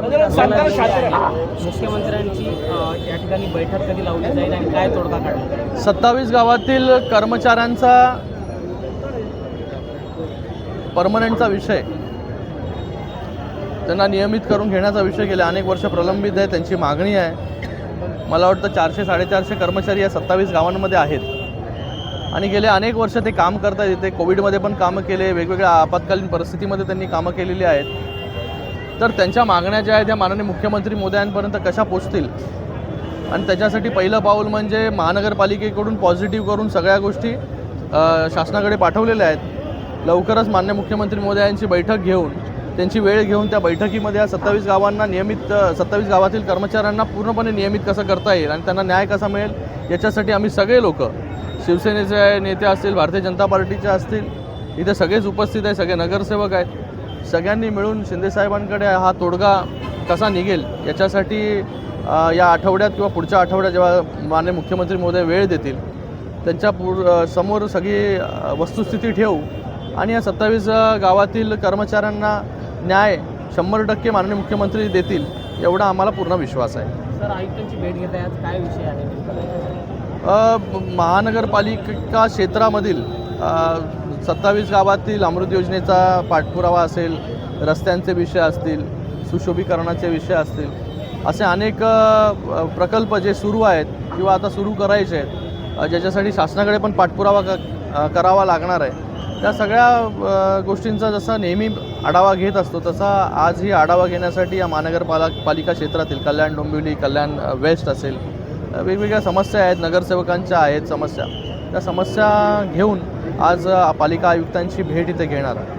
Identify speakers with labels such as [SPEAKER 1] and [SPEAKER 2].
[SPEAKER 1] म्हणजे मुख्यमंत्र्यांची या ठिकाणी बैठक कधी लावली जाईल आणि काय तोडगा काढला
[SPEAKER 2] सत्तावीस गावातील कर्मचाऱ्यांचा परमनंटचा विषय त्यांना नियमित करून घेण्याचा विषय गेले अनेक वर्ष प्रलंबित आहे त्यांची मागणी आहे. मला वाटतं चारशे साडेचारशे कर्मचारी या सत्तावीस गावांमध्ये आहेत. आणि गेले अनेक वर्ष ते काम करतात इथे कोविडमध्ये पण कामं केले वेगवेगळ्या आपत्कालीन परिस्थितीमध्ये त्यांनी कामं केलेली आहेत. तर त्यांच्या मागण्या ज्या आहेत त्या माननीय मुख्यमंत्री मोदयांपर्यंत कशा पोचतील? आणि त्याच्यासाठी पहिलं पाऊल म्हणजे महानगरपालिकेकडून पॉझिटिव्ह करून सगळ्या गोष्टी शासनाकडे पाठवलेल्या आहेत. लवकरच मान्य मुख्यमंत्री मोदयांची बैठक घेऊन त्यांची वेळ घेऊन त्या बैठकीमध्ये या सत्तावीस गावांना नियमित सत्तावीस गावातील कर्मचाऱ्यांना पूर्णपणे नियमित कसं करता येईल आणि त्यांना न्याय कसा मिळेल याच्यासाठी आम्ही सगळे लोक शिवसेनेचे नेते असतील भारतीय जनता पार्टीचे असतील इथे सगळेच उपस्थित आहे सगळे नगरसेवक आहेत. सगळ्यांनी मिळून शिंदेसाहेबांकडे हा तोडगा कसा निघेल याच्यासाठी या आठवड्यात किंवा पुढच्या आठवड्यात जेव्हा मान्य मुख्यमंत्री महोदय वेळ देतील त्यांच्या पूर अ, समोर सगळी वस्तुस्थिती ठेवू आणि या सत्तावीस गावातील कर्मचाऱ्यांना न्याय शंभर टक्के माननीय मुख्यमंत्री देतील एवढा आम्हाला पूर्ण विश्वास आहे.
[SPEAKER 1] सर आयुक्तांची भेट घेत आहे आज काय विषय आहे?
[SPEAKER 2] महानगरपालिका क्षेत्रामधील सत्तावीस गावातील अमृत योजनेचा पाठपुरावा असेल रस्त्यांचे विषय असतील सुशोभीकरणाचे विषय असतील असे अनेक प्रकल्प जे सुरू आहेत किंवा आता सुरू करायचे आहेत ज्याच्यासाठी शासनाकडे पण पाठपुरावा क करावा लागणार आहे. त्या सगळ्या गोष्टींचा जसा नेहमी आढावा घेत असतो तसा आजही आढावा घेण्यासाठी या महानगरपाला पालिका क्षेत्रातील कल्याण डोंबिवली कल्याण वेस्ट असेल वेगवेगळ्या समस्या आहेत नगरसेवकांच्या आहेत समस्या. त्या समस्या घेऊन आज पालिका आयुक्तांची भेट इथे घेणार आहे.